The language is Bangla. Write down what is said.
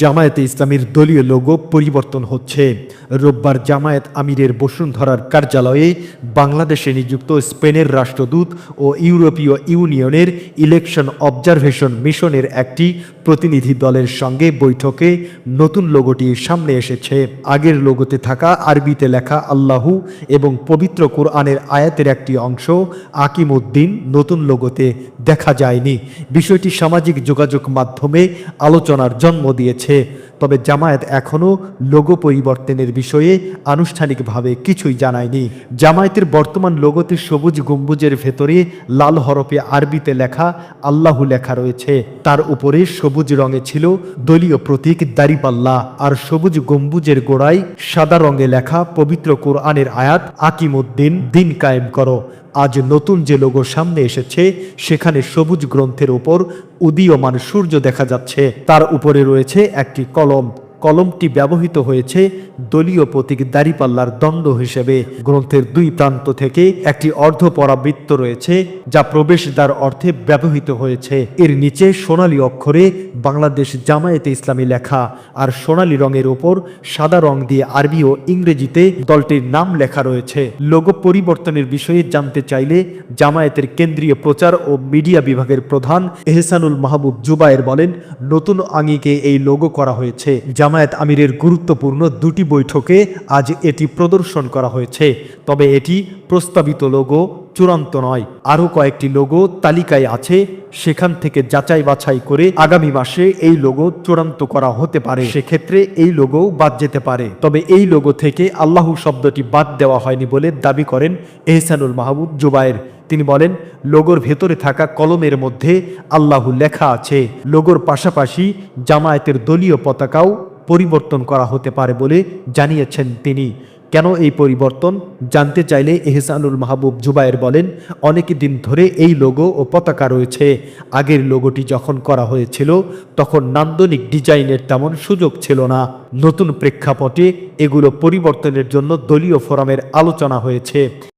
জামায়াতে ইসলামীর দলীয় লোগো পরিবর্তন হচ্ছে। রোববার জামায়াত আমিরের বসুন্ধরার কার্যালয়ে বাংলাদেশে নিযুক্ত স্পেনের রাষ্ট্রদূত ও ইউরোপীয় ইউনিয়নের ইলেকশন অবজারভেশন মিশনের একটি প্রতিনিধি দলের সঙ্গে বৈঠকে নতুন লোগোটি সামনে এসেছে। আগের লোগোতে থাকা আরবিতে লেখা আল্লাহু এবং পবিত্র কোরআনের আয়াতের একটি অংশ আকিমুদ্দিন নতুন লোগোতে দেখা যায়নি। বিষয়টি সামাজিক যোগাযোগ মাধ্যমে আলোচনার জন্ম দিয়েছে। তবে জামায়াত এখনও লোগো পরিবর্তনের বিষয়ে আনুষ্ঠানিকভাবে কিছুই জানায়নি। জামায়াতের বর্তমান লোগোতে সবুজ গম্বুজের ভেতরে লাল হরফে আরবিতে লেখা আল্লাহু লেখা রয়েছে। তার উপরে সবুজ রঙে ছিল দলীয় প্রতীক দাড়িপাল্লা আর সবুজ গম্বুজের গোড়ায় সাদা রঙে লেখা পবিত্র কোরআনের আয়াত আকিমুদ্দিন, দিন কায়েম করো। আজ নতুন যে লোগো সামনে এসেছে, সেখানে সবুজ গ্রন্থের ওপর উদীয়মান সূর্য দেখা যাচ্ছে। তার উপরে রয়েছে একটি কলম। কলমটি ব্যবহৃত হয়েছে দলীয় প্রতীক দাড়িপাল্লার দণ্ড হিসেবে। গ্রন্থের দুই প্রান্ত থেকে একটি অর্ধ পরাবৃত্ত রয়েছে, যা প্রবেশদ্বার অর্থে ব্যবহৃত হয়েছে। এর নিচে সোনালী অক্ষরে বাংলাদেশ জামায়াতে ইসলামী লেখা আর সোনালী রঙের ওপর সাদা রং দিয়ে আরবি ও ইংরেজিতে দলটির নাম লেখা রয়েছে। লোগো পরিবর্তনের বিষয়ে জানতে চাইলে জামায়াতের কেন্দ্রীয় প্রচার ও মিডিয়া বিভাগের প্রধান এহসানুল মাহবুব জুবায়ের বলেন, নতুন আঙিকে এই লোগো করা হয়েছে। জামায়াত আমিরের গুরুত্বপূর্ণ দুটি বৈঠকে আজ এটি প্রদর্শন করা হয়েছে। তবে এটি প্রস্তাবিত লোগো চূড়ান্ত নয়। আরও কয়েকটি লোগো তালিকায় আছে। সেখান থেকে যাচাই বাছাই করে আগামী মাসে এই লোগো চূড়ান্ত করা হতে পারে। সেক্ষেত্রে এই লোগো বাদ যেতে পারে। তবে এই লোগো থেকে আল্লাহ শব্দটি বাদ দেওয়া হয়নি বলে দাবি করেন এহসানুল মাহবুব জুবায়ের। তিনি বলেন, লোগোর ভেতরে থাকা কলমের মধ্যে আল্লাহু লেখা আছে। লোগোর পাশাপাশি জামায়াতের দলীয় পতাকাও পরিবর্তন করা হতে পারে বলে জানিয়েছেন তিনি। কেন এই পরিবর্তন? জানতে চাইলে এহসানুল মাহবুব জুবায়ের বলেন, অনেক দিন ধরে এই লোগো ও পতাকা রয়েছে। আগের লোগোটি যখন করা হয়েছিল, তখন নান্দনিক ডিজাইনের তেমন সুযোগ ছিল না। নতুন প্রেক্ষাপটে এগুলো পরিবর্তনের জন্য দলীয় ফোরামের আলোচনা হয়েছে।